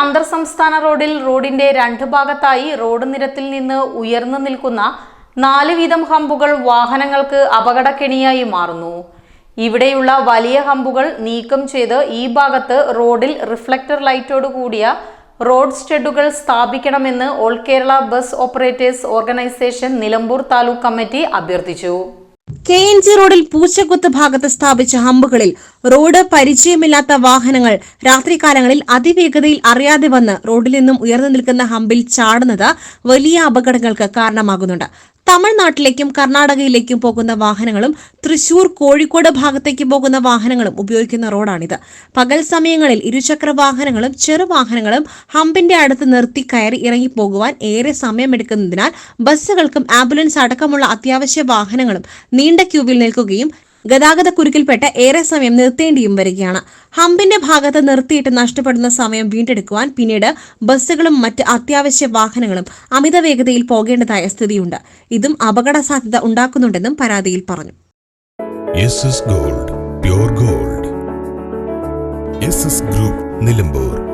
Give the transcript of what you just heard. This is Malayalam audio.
അന്തർ സംസ്ഥാന റോഡിൽ റോഡിന്റെ രണ്ട് ഭാഗത്തായി റോഡ് നിരത്തിൽ നിന്ന് ഉയർന്നു നിൽക്കുന്ന നാല് വീതം ഹമ്പുകൾ വാഹനങ്ങൾക്ക് അപകടക്കെണിയായി മാറുന്നു. ഇവിടെയുള്ള വലിയ ഹമ്പുകൾ നീക്കം ചെയ്ത് ഈ ഭാഗത്ത് റോഡിൽ റിഫ്ലക്ടർ ലൈറ്റോട് കൂടിയ റോഡ് സ്റ്റെഡുകൾ സ്ഥാപിക്കണമെന്ന് all Kerala bus operators organisation Nilambur taluk committee അഭ്യർത്ഥിച്ചു. കെ എൻ ജി റോഡിൽ പൂച്ചക്കുത്ത് ഭാഗത്ത് സ്ഥാപിച്ച ഹമ്പുകളിൽ റോഡ് പരിചയമില്ലാത്ത വാഹനങ്ങൾ രാത്രികാലങ്ങളിൽ അതിവേഗതയിൽ അറിയാതെ വന്ന് റോഡിൽ നിന്നും ഉയർന്നു നിൽക്കുന്ന ഹമ്പിൽ ചാടുന്നത് വലിയ അപകടങ്ങൾക്ക് കാരണമാകുന്നുണ്ട്. തമിഴ്നാട്ടിലേക്കും കർണാടകയിലേക്കും പോകുന്ന വാഹനങ്ങളും തൃശൂർ കോഴിക്കോട് ഭാഗത്തേക്ക് പോകുന്ന വാഹനങ്ങളും ഉപയോഗിക്കുന്ന റോഡാണിത്. പകൽ സമയങ്ങളിൽ ഇരുചക്ര വാഹനങ്ങളും ചെറുവാഹനങ്ങളും ഹമ്പിന്റെ അടുത്ത് നിർത്തി കയറി ഇറങ്ങി പോകുവാൻ ഏറെ സമയമെടുക്കുന്നതിനാൽ ബസ്സുകൾക്കും ആംബുലൻസ് അടക്കമുള്ള അത്യാവശ്യ വാഹനങ്ങളും നീണ്ട ക്യൂവിൽ നിൽക്കുകയും ഗതാഗത കുരുക്കിൽപ്പെട്ട് ഏറെ സമയം നിർത്തേണ്ടിയും വരികയാണ്. ഹമ്പിന്റെ ഭാഗത്ത് നിർത്തിയിട്ട് നഷ്ടപ്പെടുന്ന സമയം വീണ്ടെടുക്കുവാൻ പിന്നീട് ബസ്സുകളും മറ്റ് അത്യാവശ്യ വാഹനങ്ങളും അമിത വേഗതയിൽ പോകേണ്ടതായ സ്ഥിതിയുണ്ട്. ഇതും അപകട സാധ്യത ഉണ്ടാക്കുന്നുണ്ടെന്നും പരാതിയിൽ പറഞ്ഞു. Gold gold. ഗ്രൂപ്പ് നിലമ്പൂർ.